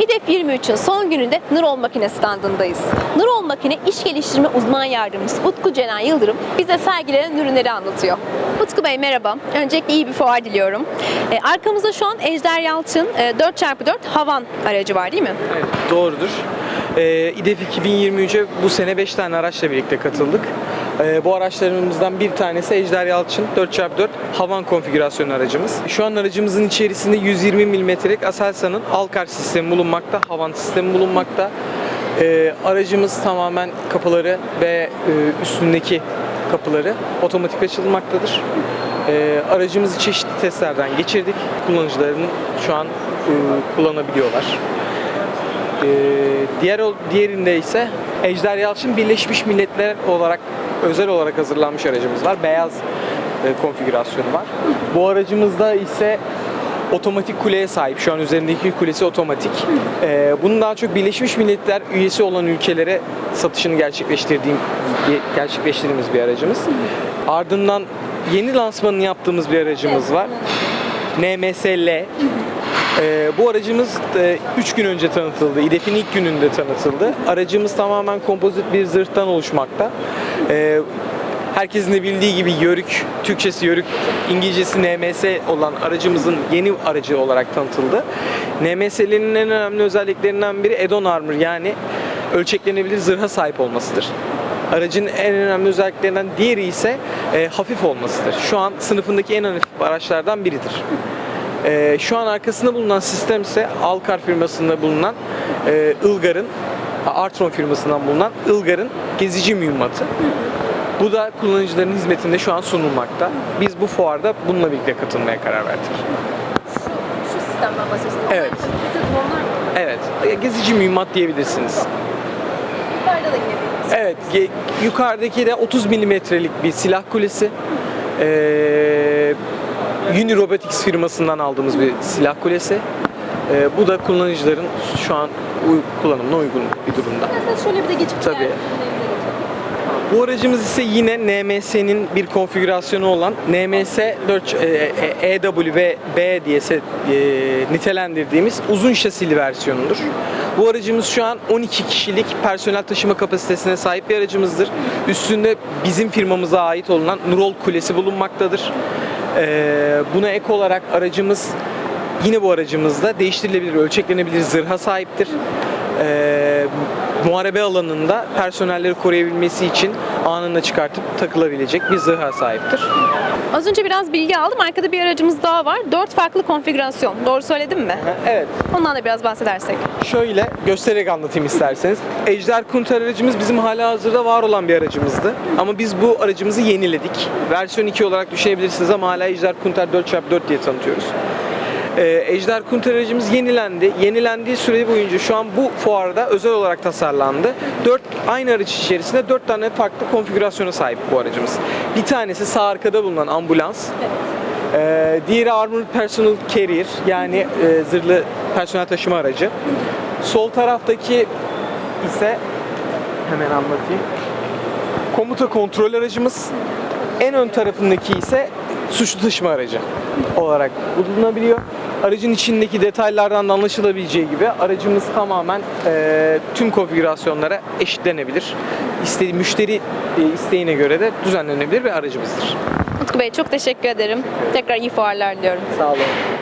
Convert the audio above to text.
İDEF 23'ün son gününde Nurol Makine standındayız. Nurol Makine İş Geliştirme Uzman Yardımcısı Utku Cenen Yıldırım bize sergilenen ürünleri anlatıyor. Utku Bey merhaba. Öncelikle iyi bir fuar diliyorum. E, arkamızda şu an Ejder Yalçın e, 4x4 Havan aracı var değil mi? Evet, doğrudur. Ee, İDEF 2023'e bu sene 5 tane araçla birlikte katıldık. Ee, bu araçlarımızdan bir tanesi Ejder Yalçın 4x4 Havan konfigürasyonu aracımız. Şu an aracımızın içerisinde 120 mm'lik Aselsan'ın Alkar sistemi bulunmakta, Havan sistemi bulunmakta. Ee, aracımız tamamen kapıları ve e, üstündeki kapıları otomatik açılmaktadır. Ee, aracımızı çeşitli testlerden geçirdik. Kullanıcıların şu an e, kullanabiliyorlar. Ee, diğer diğerinde ise Ejder Yalçın Birleşmiş Milletler olarak özel olarak hazırlanmış aracımız var. Beyaz e, konfigürasyonu var. Bu aracımızda ise otomatik kuleye sahip. Şu an üzerindeki kulesi otomatik. Ee, bunun daha çok Birleşmiş Milletler üyesi olan ülkelere satışını gerçekleştirdiğim gerçekleştirdiğimiz bir aracımız. Ardından yeni lansmanını yaptığımız bir aracımız var. NMSL. Ee, bu aracımız 3 gün önce tanıtıldı. İDEF'in ilk gününde tanıtıldı. Aracımız tamamen kompozit bir zırhtan oluşmakta. Ee, herkesin de bildiği gibi Yörük, Türkçesi Yörük, İngilizcesi NMS olan aracımızın yeni aracı olarak tanıtıldı. NMS'lerin en önemli özelliklerinden biri Edon Armor yani ölçeklenebilir zırha sahip olmasıdır. Aracın en önemli özelliklerinden diğeri ise e, hafif olmasıdır. Şu an sınıfındaki en hafif araçlardan biridir. Ee, şu an arkasında bulunan sistem ise Alkar firmasında bulunan e, Ilgar'ın, Artron firmasından bulunan Ilgar'ın gezici mühimmatı. Bu da kullanıcıların hizmetinde şu an sunulmakta. Biz bu fuarda bununla birlikte katılmaya karar verdik. Şu, şu sistemden bahsediyorsunuz. Evet. Evet, e, gezici mühimmat diyebilirsiniz. Yukarıda da bir Evet, yukarıdaki de 30 milimetrelik bir silah kulesi. Ee, Unirobotics firmasından aldığımız bir silah kulesi. Ee, bu da kullanıcıların şu an kullanımına uygun bir durumda. Şöyle bir de geçip Tabii. Bu aracımız ise yine NMS'nin bir konfigürasyonu olan NMS 4 e, e, EWB diye se- e, nitelendirdiğimiz uzun şasili versiyonudur. Bu aracımız şu an 12 kişilik personel taşıma kapasitesine sahip bir aracımızdır. Üstünde bizim firmamıza ait olan Nurol Kulesi bulunmaktadır. E, buna ek olarak aracımız yine bu aracımızda değiştirilebilir, ölçeklenebilir zırha sahiptir. E, muharebe alanında personelleri koruyabilmesi için anında çıkartıp takılabilecek bir zırha sahiptir. Az önce biraz bilgi aldım. Arkada bir aracımız daha var. Dört farklı konfigürasyon. Doğru söyledim mi? Evet, Ondan da biraz bahsedersek. şöyle göstererek anlatayım isterseniz. Ejder Kunter aracımız bizim hala hazırda var olan bir aracımızdı. Ama biz bu aracımızı yeniledik. Versiyon 2 olarak düşünebilirsiniz ama hala Ejder Kunter 4x4 diye tanıtıyoruz. Ee, Ejder Kunter aracımız yenilendi. Yenilendiği süre boyunca şu an bu fuarda özel olarak tasarlandı. 4 aynı araç içerisinde 4 tane farklı konfigürasyona sahip bu aracımız. Bir tanesi sağ arkada bulunan ambulans. Ee, diğeri Armored Personal Carrier yani e, zırhlı personel taşıma aracı. Sol taraftaki ise hemen anlatayım. Komuta kontrol aracımız. En ön tarafındaki ise suçlu taşıma aracı olarak bulunabiliyor. Aracın içindeki detaylardan da anlaşılabileceği gibi aracımız tamamen e, tüm konfigürasyonlara eşitlenebilir. İstediği müşteri e, isteğine göre de düzenlenebilir bir aracımızdır. Utku Bey çok teşekkür ederim. Tekrar iyi fuarlar diliyorum. Sağ olun.